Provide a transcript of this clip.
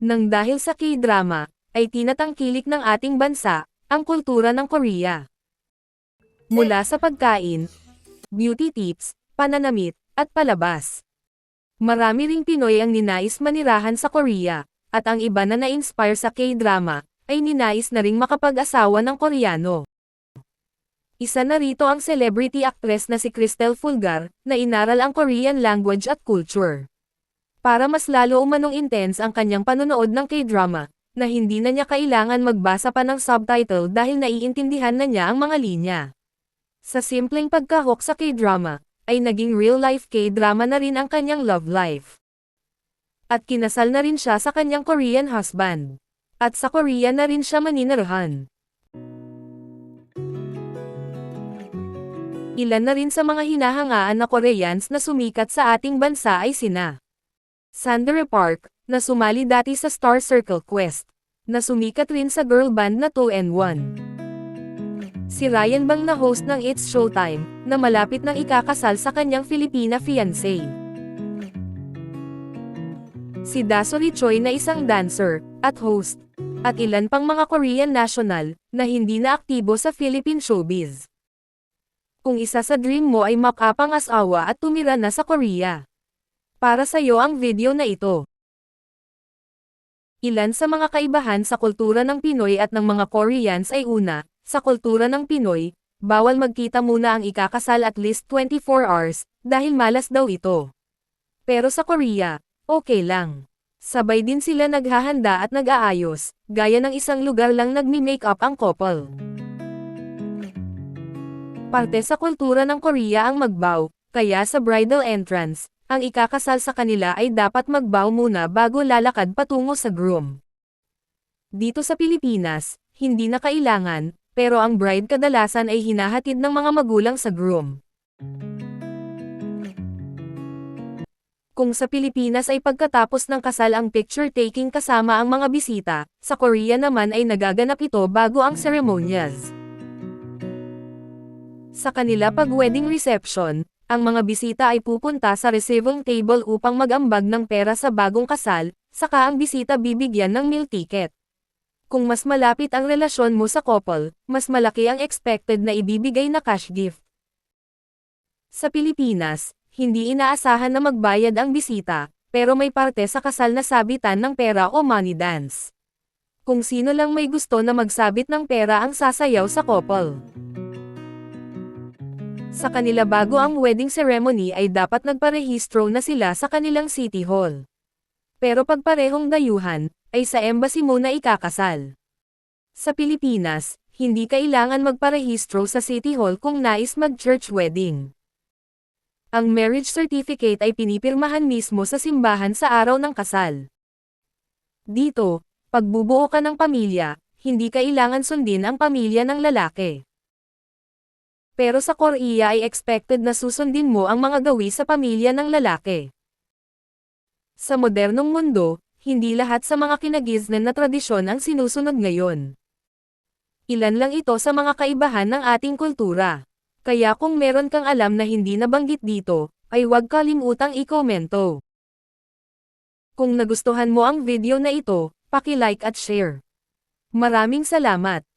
Nang dahil sa K-drama, ay tinatangkilik ng ating bansa, ang kultura ng Korea. Mula sa pagkain, beauty tips, pananamit, at palabas. Marami ring Pinoy ang ninais manirahan sa Korea, at ang iba na na-inspire sa K-drama, ay ninais na ring makapag-asawa ng Koreano. Isa na rito ang celebrity actress na si Cristel Fulgar, na inaral ang Korean language at culture. Para mas lalo umanong intense ang kanyang panonood ng K-drama, na hindi na niya kailangan magbasa pa ng subtitle dahil naiintindihan na niya ang mga linya. Sa simpleng pagkahok sa K-drama, ay naging real-life K-drama na rin ang kanyang love life. At kinasal na rin siya sa kanyang Korean husband. At sa Korea na rin siya maninirahan. Ilan na rin sa mga hinahangaan na Koreans na sumikat sa ating bansa ay sina. Sandra Park, na sumali dati sa Star Circle Quest, na sumikat rin sa girl band na 2 and 1. Si Ryan Bang na host ng It's Showtime, na malapit nang ikakasal sa kanyang Filipina fiancé. Si Dasori Choi na isang dancer, at host, at ilan pang mga Korean national, na hindi na aktibo sa Philippine showbiz. Kung isa sa dream mo ay makapang asawa at tumira na sa Korea. Para sa iyo ang video na ito. Ilan sa mga kaibahan sa kultura ng Pinoy at ng mga Koreans ay una, sa kultura ng Pinoy, bawal magkita muna ang ikakasal at least 24 hours, dahil malas daw ito. Pero sa Korea, okay lang. Sabay din sila naghahanda at nag-aayos, gaya ng isang lugar lang nagmi-makeup ang couple. Parte sa kultura ng Korea ang magbow, kaya sa bridal entrance, ang ikakasal sa kanila ay dapat magbow muna bago lalakad patungo sa groom. Dito sa Pilipinas, hindi na kailangan, pero ang bride kadalasan ay hinahatid ng mga magulang sa groom. Kung sa Pilipinas ay pagkatapos ng kasal ang picture taking kasama ang mga bisita, sa Korea naman ay nagaganap ito bago ang ceremonials. Sa kanila pag wedding reception, ang mga bisita ay pupunta sa receiving table upang mag-ambag ng pera sa bagong kasal, saka ang bisita bibigyan ng meal ticket. Kung mas malapit ang relasyon mo sa couple, mas malaki ang expected na ibibigay na cash gift. Sa Pilipinas, hindi inaasahan na magbayad ang bisita, pero may parte sa kasal na sabitan ng pera o money dance. Kung sino lang may gusto na magsabit ng pera ang sasayaw sa couple. Sa kanila bago ang wedding ceremony ay dapat nagparehistro na sila sa kanilang city hall. Pero pag parehong dayuhan, ay sa embassy muna ikakasal. Sa Pilipinas, hindi kailangan magparehistro sa city hall kung nais mag-church wedding. Ang marriage certificate ay pinipirmahan mismo sa simbahan sa araw ng kasal. Dito, pagbubuo ka ng pamilya, hindi kailangan sundin ang pamilya ng lalaki. Pero sa Korea ay expected na susundin mo ang mga gawi sa pamilya ng lalaki. Sa modernong mundo, hindi lahat sa mga kinagiznan na tradisyon ang sinusunod ngayon. Ilan lang ito sa mga kaibahan ng ating kultura. Kaya kung meron kang alam na hindi nabanggit dito, ay huwag kalimutang i-komento. Kung nagustuhan mo ang video na ito, paki-like at share. Maraming salamat!